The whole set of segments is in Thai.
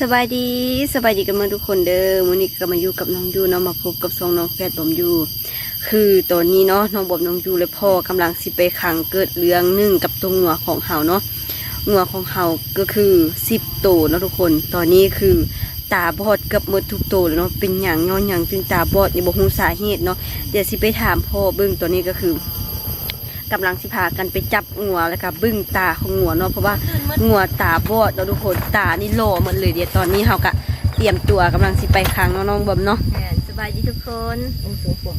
สบายดีสบายดีกันมื่อทุกคนเด้อมื้อนี้ก็มาอยู่กับน้องยูเนาะมาพบกับสองน้องแฟดบอมยูคือตอนนี้เนาะน้องบอมน้องยูและพ่อกำลังสิไปขังเกิดเรื่องหนึ่งกับตัวงัวของเฮาเนาะงัวของเฮาก็คือสิบตัวเนาะทุกคน ตอนนี้คือตาบอดกับมดทุกตัวเลยเนาะเป็นอย่างย้อนอย่างจึงตาบอดนี่บ่ฮู้สาเหตุเนาะเดี๋ยวสิไปถามพ่อเบิ่งตอนนี้ก็คือ กำลังสิพากันไปจับงัวแล้วก็เบึ้งตาของงัวเนาะเพราะว่างัวตาบอดเราะทุกคนตานี่โลหมันเลยเดี๋ยวตอนนี้เราก็เตรียมตัวกำลังสิไปค้างน้องๆบอมเนาะแม่นสบายดีทุกคนโอ้โหผม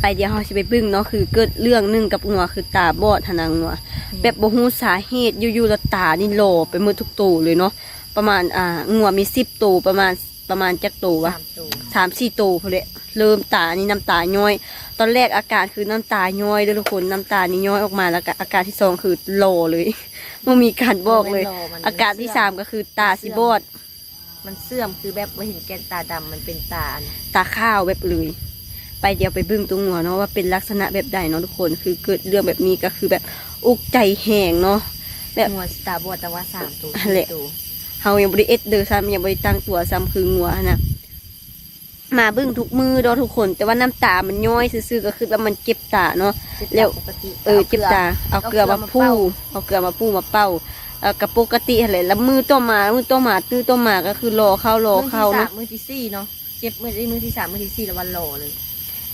ไปเดี๋ยวเราสิไปเบึ้งเนาะคือเกิดเรื่องหนึงกับงัวคือตาบอดทนางงัวแบบบ่ฮู้สาเหตุอยู่ๆแล้วตานี่โลไปหมดทุกตัวเลยเนาะประมาณอ่างัวมีสิบตัวประมาณประมาณจักตัววะสามตัวสามสี่ตัวพอเลย เริ่มตานี่น้ำตาย้อย ตอนแรกอาการคือน้ำตาย้อยเด้วยทุกคนน้ำตานี่ย้อยออกมาแล้วก็อาการที่สองคือโลเลยมันมีการบอกเลยอาการที่สามก็คือตาสิบอด มันเสื่อมคือแบบว่าเห็นแกนตาดำมันเป็นตาอันตาข้าวแบบเลย ไปเดี๋ยวไปเบึ้งตัวงัวเนาะว่าเป็นลักษณะแบบใดเนาะทุกคนคือเกิดเรื่องแบบนี้ก็คือแบบอุกใจแหงเนาะ แบบหัวสตาร์บอดแต่ว่าสามตัวนั่นแหละสี่ตัว เฮายังบริเอสเดอร์ซ้ำยังบริตั้งตัวซ้ำคืองัวนะ มาเบึ้งทุกมือเนาะทุกคน แต่ว่าน้ำตา มันย้อยซื่อๆก็คือว่ามันเจ็บตาเนาะแล้วปกติเออเจ็บตา เอาเกลือมาพูเอาเกลือมาพูมาเป้าเออกับปกติอะไรแล้วมือต้มมา มือต้มมาตื้อต้มมาก็คือรอเข้ารอเข้ามือที่สาเนาะมมือที่สี่เนาะเจ็บมือที่มือที่สามมือที่สี่แล้ววันโหลเลยเ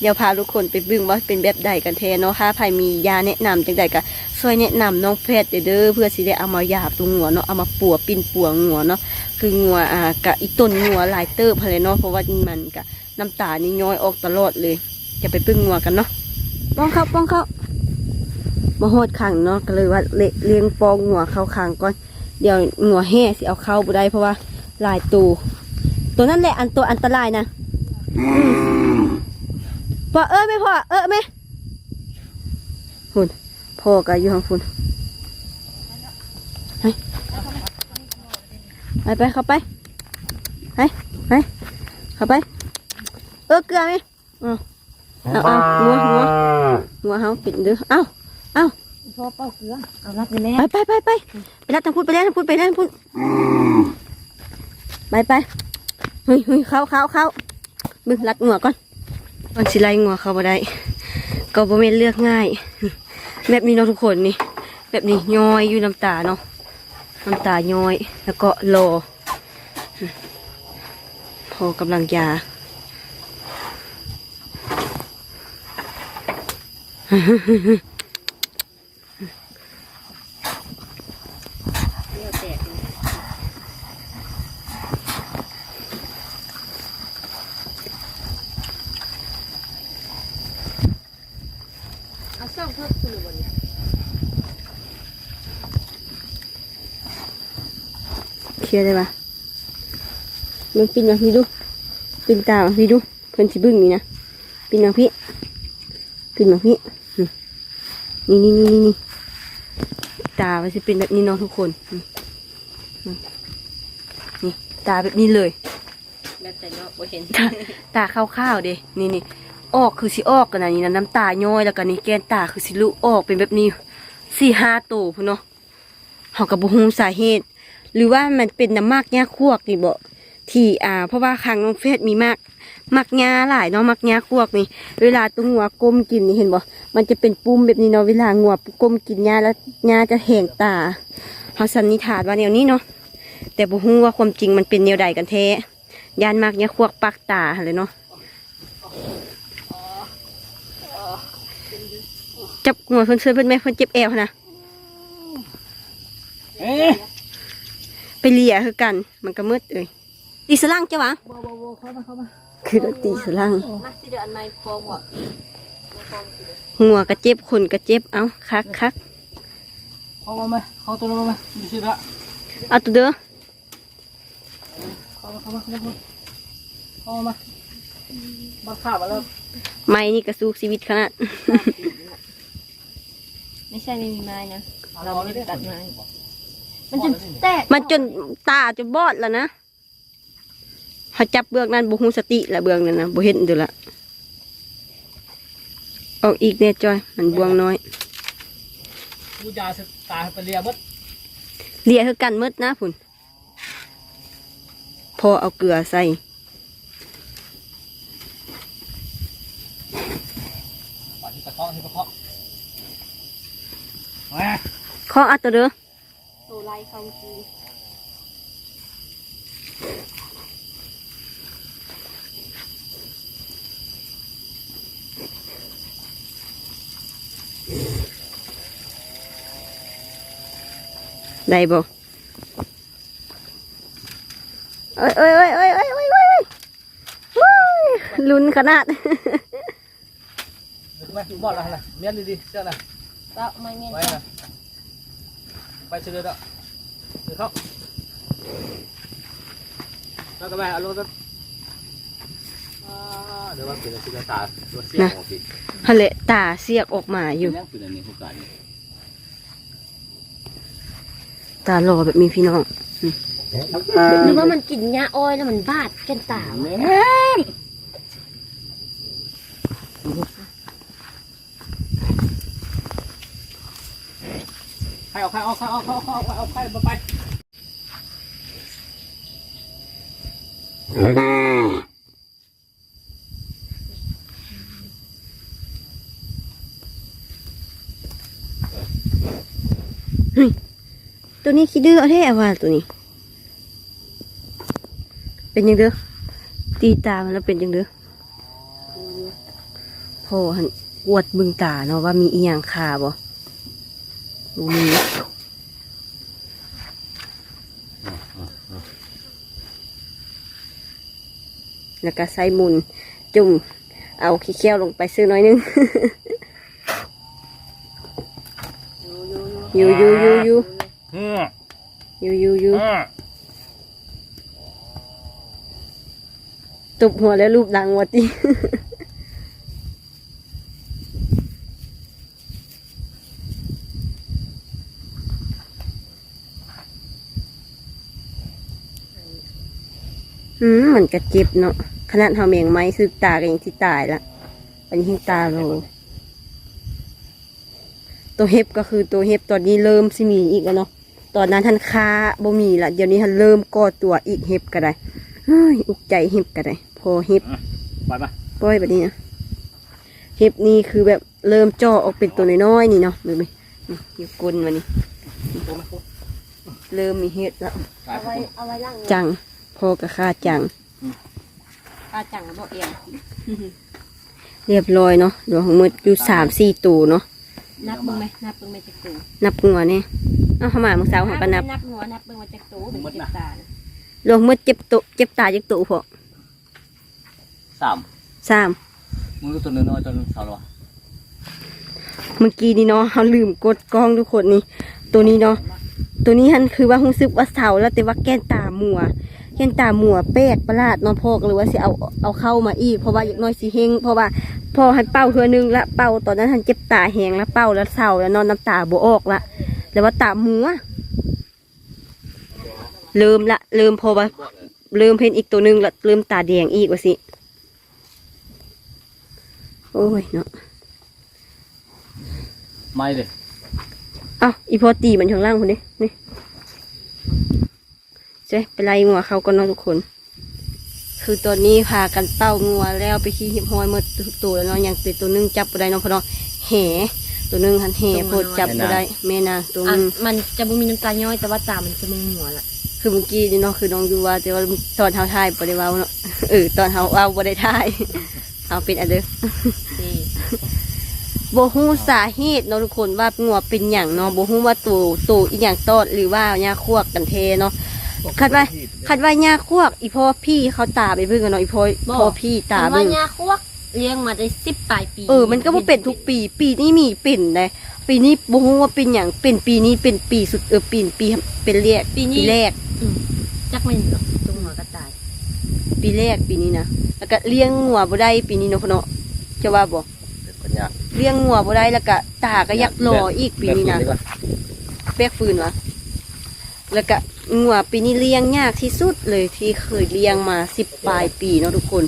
ดี๋ยวพาทุกคนไปเบึ้งว่าเป็นแบบใดกันแท้เนาะถ้าใครมียาแนะนำจังใดก็ช่วยแนะนำน้องแพทย์เด้อเพื่อสิได้เอามาหยาบตัวงัวเนาะเอามาปัวปิ้นปัวงัวเนาะคืองัวอ่ากะอีต้นงัวหลายเติบอะไรเนาะเพราะว่ามันกะน้ำตานี่ย้อยออกตลอดเลยจะไปเพึ่งงัวกันเนาะป้องเข้าป้องเข้ามาโหดขังเนาะก็เลยว่าเละเลี้ยงปองงัวเข้าขังก่อนเดี๋ยวงัวแห่สิเอาเข้าบ่ได้เพราะว่าหลายตัวตัวนั่นแหละอันตัวอันตรายนะ พ่อเอ้ยไม่พ่อเอ้ยไหมฝุ่นพ่อก็อยู่ข้างฝุ่นไปไปไปเข้าไปไปไปเข้าไป เออเกลือไหมเอาเอาเอาหัวหัวหัวเฮาปิดเด้อเอาเอาพ่อเป้าเกลือเอารับเลยแม่ไปไปไปไปไปรับทางพุ่นไปแล้วทางพุ่นไปแล้วทางพุ่นไปไปเฮ้ยเฮ้ยเข้าเข้าเข้ามึงรัดหัวก่อน มันสิไล่งัวเข้ามาได้ก็บ่แม่นเลือกง่าย แบบนี้เนาะทุกคนนี่ แบบนี้ย้อยอยู่น้ำตาเนาะน้ำตาย้อย แล้วก็รอพอกำลังยาเลี้ยวแตกเลย เอาซ่อมเพิ่มคุณหรือวันนี้เคลียร์ได้ปะมึงปินมาพี่ดูปินตามาพี่ดูเพิ่นสิบึ้งนี่นะปินมาพี่ปินมาพี่อืมนี่นี่นี่นี่นี่ตามันจะเป็นแบบนี้เนาะทุกคนอืมอืมนี่ตาแบบนี้เลยแบบแต่เนาะบ่เห็นตาตาขาวๆเด้นี่นี่ ออกคือสิออกกันนะนี่นะน้ำตาย้อยแล้วก็นี่แกนตาคือสิลุออกเป็นแบบนี้สี่ห้าตัวพุ่นเนาะเขากับบุฮูสาเหตุ หรือว่ามันเป็นน้ำมากยาควกนี่บ่ที่อ่า เพราะว่าครั้งน้องเฟสมีมากมักยาหลายเนาะมักยาควกนี่ เวลาตัวงัวก้มกินนี่เห็นบ่มันจะเป็นปุ่มแบบนี้เนาะเวลางัวก้มกินยาแล้วยาจะแห้งตาเขาสันนิษฐานว่าแนวนี้เนาะแต่บ่ฮู้ว่าความจริงมันเป็นแนวใดกันแท้ยานมากยาควกปักตาเลยเนาะ จับงัวเพิ่นช่วยเพิ่นไหมเพิ่นเจ็บแอวหั่นนะเอ๊ะไปเลียคือกัน มันก็มืดเลยตีสลังจ้ะวะบ่บ่บ่เข้ามาเข้ามาคือตีสลังมาสิเดือนในฟองบ่หัวกระเจ็บคนกระเจ็บเอาคักคักเข้ามาไหมเข้าตัวมาไหมดูสิละเอาตัวเด้อเข้ามาเข้ามาเข้ามาเข้ามาบ้าข้าวมาแล้วไม้นี่กระสู้ชีวิตขนาด ไม่ใช่ไม่มีไม้นะ เราไม่ได้ตัดไม้ มันจะแตกมันจนตาจะบอดแล้วนะเขาจับเบือกนั้นบุหูสติละเบือกนั้นนะบุเห็นเดูละออกอีกแน่จอย มันบวงน้อยกูยาสตาไปเรียบดเลียคือกันมืดนะพุ่นอเอาเกลือใส่ ข้ออัดตัวเด้อตัวไล่เขาจีได้บ่เอ้ยเอ้ยเอ้ยเอ้ยเอ้ยเอ้ยเฮ้ยลุ้นขนาดไมบอกอะไรเมียนดีๆเชื่อนะไม่เมียน ไปเชื่อเด้อเดี๋ยวเข้าแล้วก็ไปเอาลงต้นเดี๋ยวว่าเป็นสิ่งตาตัวเสียงของพี่ฮะเละตาเสียกออกมาอยู่ยังเป็นอันนี้โอกาสนี้ตาหล่อแบบมีพี่น้องหรือว่ามันกินยาอ้อยแล้วมันบาดแกันตาวะแม่ ใครเอาใครเอาใครเอาใครเอาใครเอาใครมาไปตัวนี้คิดดื้อเอาแท้ว่าตัวนี้ เป็นยังเด้อตีตามันแล้วเป็นยังเด้อพ่อหันอวดบึงตาเนาะว่ามีอีหยังคาบ่ บ่มีแล้วก็ใส่มุนจุ่ม เอาขี้เคี้ยวลงไปซื้อน้อยนึงยูยูยูยูยูยูยูตุบหัวแล้วรูปดังวัดดิ อื มมันกระเจ็บเนาะขนาดเฮาเมียงไม้คือตาก็ยังที่ตายละอันนี้ให้ตาโลตัวเห็บก็คือตัวเห็บตอนนี้เริ่มสิมีอีกแล้วเนาะตอนนั้นท่านค้าบ่มีละเดี๋ยวนี้ท่านเริ่มก่อตัวอีกเห็บก็ได้เฮ้ยอุกใจเห็บก็ได้ พอเห็บไปมาปล่อยแบบนี้นะเห็บนี่คือแบบเริ่มจ่อออกเป็นตัวน้อยๆนี่เนาะดูไหมนี่อยู่ก้นมันนี่โอ้ไม่พูดเริ่มมีเห็ดแล้วเอาไว้เอาไว้ล่างจังพอกระคาจัง ปลาจังบ่เอียงเรียบร้อยเนาะเดี๋ยวของมืดอยู่สามสี่ตัวเนาะนับเบิ่งไหมนับเบิ่งไหมจักตูนับงัวเนี่ยเอาเข้ามาเมื่อเช้าเขาก็นับนับหัวนับเบิ่งว่าจักตูเป็นเจ็บตานะรวมมืดเจ็บตัวเจ็บตาจักตัวพอสามสามมือตัวน้อยตัวสาวหรอเมื่อกี้นี่เนาะเขาลืมกดกล้องทุกคนนี่ตัวนี้เนาะตัวนี้ฮันคือว่ารู้สึกว่าเสาแล้วแต่ว่าแก้นตามัว แก้นตามัวแปลกประหลาดเนาะพ่อก็เลยว่าสิเอาเอาเข้ามาอีกเพราะว่าอย่างน้อยสิเฮงเพราะว่าพอให้เป่าเทือนึงละเป่าตอนนั้นทันเจ็บตาแหงแล้วเป่าแล้วเศร้าแล้วนอนน้ำตาบวออกละแล้วว่าตามัวเริ่มละเริ่มพอว่าเริ่มเห็นอีกตัวหนึงละเริ่มตาแดงอีกว่าสิโอ้ยเนาะไม่เลยเอ้าอีพอตีมันข้างล่างคนนี้นี่ เจ๊ไปไล่งัวเขาก่อนเนาะทุกคน คือตอนนี้พากันเต้างัวแล้วไปขี้หิบห้อยหมดทุกตัวแล้วเนาะยังเป็นตัวหนึงจับบ่ได้เนาะเพราะเนาะแห่ตัวหนึงหันแห่โพดจับบ่ได้แม่นางตัวหอะนึงมันจะบ่มีน้ำตาย้อยแต่ว่าตามันจะมึงหัวล่ะคือเมื่อกี้นี่เนาะคือน้องยูว่าแต่ว่าตอนเท้าทายบ่ได้เว้าเนาะเออตอนเท้าเอาบ่ได้ทายเอาเป็นอันเด้อนี่บ่ฮู้สาเหตุเนาะทุกคนว่างัวเป็นหยังเนาะบ่ฮู้ว่าตัวตัวอีหยังตอดหรือว่าหญ้าควกกันเทเนาะ คัดไว้คันว่าหญ้าควกอีพ่อพี่เขาตาไปเบิ่งกันเนาะอีพ่อพ่อพี่ตาแต่ว่าเบิ่งยาควกเลี้ยงมาได้สิบปลายปี เออ มันก็บ่เป็นทุกปี ปีนี้มีเป็นเลยปีนี้บ่ฮู้ว่าเป็นหยังเป็นปีนี้เป็นปีสุดเออปีนปีเป็นแรกปีแรกอืมจักไม่หรอกตรงหัวกระต่าย ปีแรกปีนี้นะแล้วก็เลี้ยงงัวบ่ได้ปีนี้เนาะพ่อเนาะจะว่าบ่ปัญญาเลี้ยงงัวบ่ได้แล้วก็ตาก็ยักรออีกปีนี้นะแบกฟืนวะ แล้วก็งัวปีนี้เลี้ยงยากที่สุดเลยที่เคยเลี้ยงมาสิบปลายปีเนาะทุกคน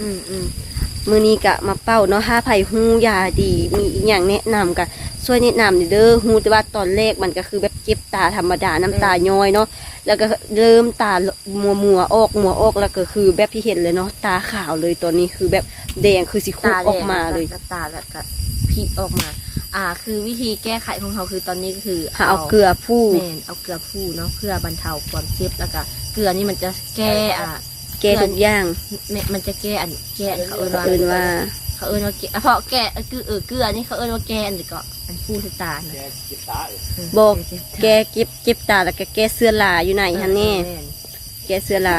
อืมอืมมือนี้กะมาเป้าเนาะห้าไผ่หูยาดี มีอีกอย่างแนะนำกะช่วยแนะนำเด้อฮู้แต่ว่าตอนแรกมันก็คือแบบเจ็บตาธรรมดาน้ำตาย้อยเนาะแล้วก็เริ่มตามัวมัวออกมัวออกแล้วก็คือแบบที่เห็นเลยเนาะตาขาวเลยตอนนี้คือแบบแดงคือสิคุกออกมาเลยตตาแล้วก็พีออกมา อ่า คือวิธีแก้ไขของเขาคือตอนนี้ก็คือหาเอาเกลือผู้ แม่นเอาเกลือผู้เนาะเพื่อบรรเทาความเจ็บแล้วก็เกลือนี่มันจะแก้อ่า แก้ทุกอย่าง แม่มันจะแก้อันแก้อันเขาเอิ้นว่าเอิ้นว่า เขาเอิ้นว่าแก้อะเพราะแก้เออคือเออเกลือนี่เขาเอิ้นว่าแก้อันนี้ก็อันผู้สตาร์นะแกจิตตาเอ้ยบอกเจ็บแก้เก็บเจ็บตาแล้วก็แก้เสื้อลาอยู่ไหนฮะนี่แม่นแกเสื้อลา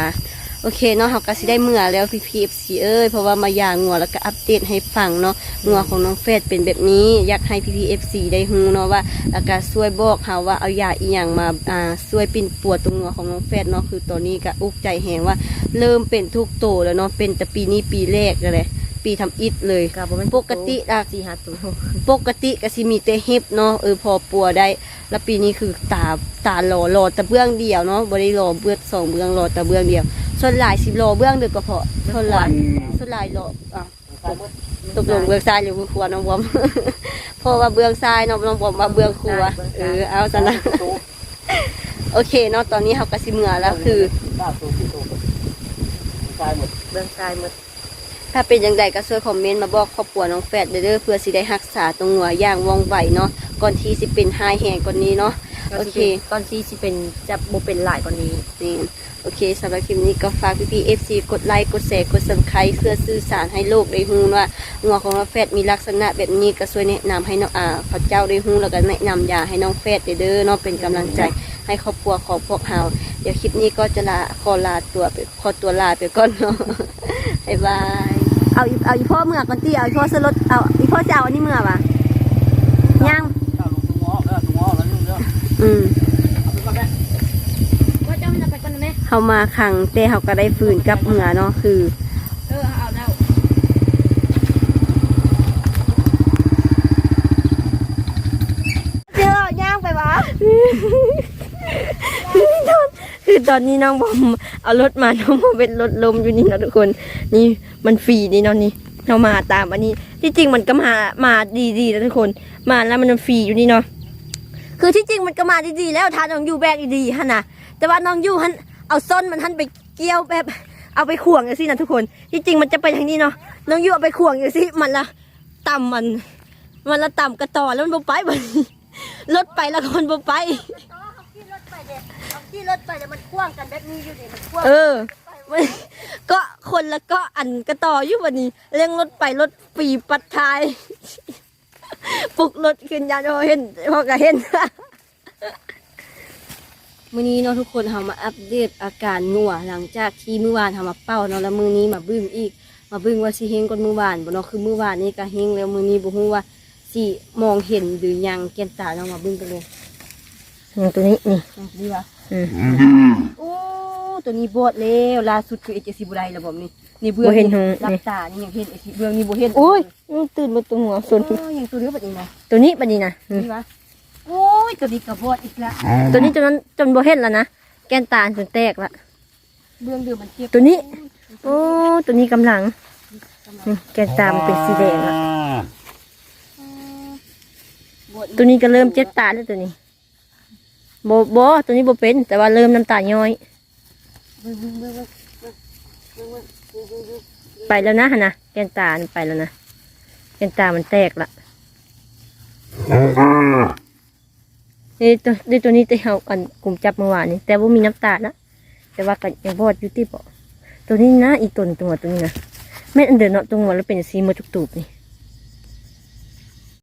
โอเคเนาะเขาก็สิได้เมื่อแล้วพี่พีเอฟซีเอ้ยเพราะว่ามายางงัวแล้วก็อัปเดตให้ฟังเนาะงัวของน้องเฟดเป็นแบบนี้อยากให้พี่พีเอฟซีได้ฮู้เนาะว่าแล้วก็ช่วยบอกเขาว่าเอายาอีหยังมาอ่าช่วยปิ่นปวดตรงงัวของน้องเฟดเนาะคือตอนนี้ก็อุกใจแหงว่า เริ่มเป็นทุกโตแล้วเนาะเป็นแต่ปีนี้ปีแรกเลยแหละ ปีทำอิฐเลยก็บ่แม่นปกติอะ สี่ห้าตัวปกติก็สิมีแต่เห็บเนาะเออพอปัวได้ แล้วปีนี้คือตาตาหลอหลอแต่เบื้องเดียวเนาะบ่ได้หลอเบื้องสองเบื้องหลอแต่เบื้องเดียว ส่วนหลายสิหลอเบื้องเดียวก็พอส่วนหลายส่วนหลายหลออะ ตกลงเบื้องซ้ายหรือเบื้องขวาน้องบอม เพราะว่าเบื้องซ้ายเนาะน้องบอมว่าเบื้องขวาเออเอาซะนะ โอเคเนาะตอนนี้เฮาก็สิเมื่อแล้วคือตาตัวที่ตัวตายหมดเบื้องซ้ายหมด ถ้าเป็นอย่างไรก็ช่วยคอมเมนต์มาบอกครอบครัวน้องแฟดเด้อเพื่อสิได้รักษาตรงหัวอย่างว่องไวเนาะก่อนที่สิเป็นหายแหงกว่านี้เนาะโอเคตอนที่สิเป็นจะบ่เป็นหลายกว่านี้นี่โอเคสำหรับคลิปนี้ก็ฝากพี่พีเอฟซีกดไลค์กดแชร์กดซับสไครต์เพื่อสื่อสารให้โลกได้ฮู้ว่างัวของน้องแฟดมีลักษณะแบบนี้ก็ช่วยแนะนำให้น้องอ่าเขาเจ้าได้ฮู้แล้วก็แนะนำยาให้น้องแฟดเด้อเนาะเป็นกำลังใจให้ครอบครัวของพวกเราเดี๋ยวคลิปนี้ก็จะลาขอลาตัวไปขอตัวลาไปก่อนเนาะบ๊ายบาย เอาอีเอาอีพ่อเมื่อก่อนตีเอาอีพ่อสลดเอาอีพ่อจะเอาอันนี้เมื่อปะยังตาลงตรงงอแล้วตรงงอแล้วนี่เด้ออืมเอาไปก่อนแม่ว่าเจ้ามันจะไปก่อนนะแม่เขามาขังแต่เขาก็ได้ฟื้นกลับเมื่อเนาะคือเออเอาแล้วเจอย่างไปวะคือตอนนี้น้องบอมเอารถมาน้องบอมเป็นรถลมอยู่นี่นะทุกคน นี่ มันฟรีนี่เนาะนี่เรามาตามอันนี้ ที่จริงมันก็มามาดีๆนะทุกคน มาแล้วมันฟรีอยู่นี่เนาะคือที่จริงมันก็มาดีๆแล้วทาน้องยูแบกดีๆฮะนะแต่ว่าน้องยูฮันเอาส้นมันฮันไปเกี่ยวแบบเอาไปข่วงอย่างสินะทุกคน ที่จริงมันจะไปทางนี้เนาะน้องยูเอาไปข่วงอย่างสิมันละต่ำมัน มันละต่ำกระต่อแล้วมันบ่ไปบันี้รถไปแล้วก็มันบ่ไปที่รถไปแต่มันกว้างกันแบบนี้อยู่นี่มันกว้างเออ ก็คนละก็อันกระต่ออยู่วันนี้เร่งรถไปรถปีปัดท้ายปลุกรถขึ้นยานพอเห็นพอก็เห็นมื้อนี้เนาะทุกคนเฮามาอัปเดตอาการงัวหลังจากที่มื้อวานเฮามาเป้าเนาะแล้วมื้อนี้มาบึ้งอีก มาบึ้งว่าสิเฮงก่อนมื้อวานบ่เนาะคือมื้อวานนี้ก็เฮงแล้วมื้อนี้บ่ฮู้ว่าสิมองเห็นหรือยังแก้มตาเนาะมาบึ้งกันเลยอย่างตัวนี้นี่อะดีวะอืมโอ้ ตัวนี้บอดแล้วล่าสุดคือเอเจซีบุไรระบบนี่นี่เบื้องบ่เห็นหงรับนี่ตานี่ยังเห็นไอซีเบื้องนี่บ่เห็นโอ้ยมันตื่นมาตัวหัวสนโอ้ยยังตัวเดียวแบบนี้นะตัวนี้บัดนี้นะอืมนี่วะโอ้ยตัวนี้กระบอดอีกละตัวนี้จนนั้นจนบ่เห็นแล้วนะแก้นตาจนแตกละ เบื้องเดียวมันเจ็บตัวนี้ โอ้ตัวนี้กำลังอืมแก้นตามันเป็นสีแดงละบอดตัวนี้ก็เริ่มเจ็บตาแล้วตัวนี้โบโบตัวนี้โบเป็น แต่ว่าเริ่มน้ำตาย้อย ไปแล้วนะหั่นนะแก้นตามันไปแล้วนะแก้นตามันแตกละนี่ตัวนี่ตัวนี้ที่เราอันกลุ่มจับเมื่อวานนี้แต่ว่ามีน้ำตานะแต่ว่าก็ยังบอดอยู่ที่บ่ตัวนี้นะอีกตัวหนึ่งตัวตัวนี้นะแม่นอันเดินเนาะตัวหัวแล้วเป็นสีหมดทุกตูบนี่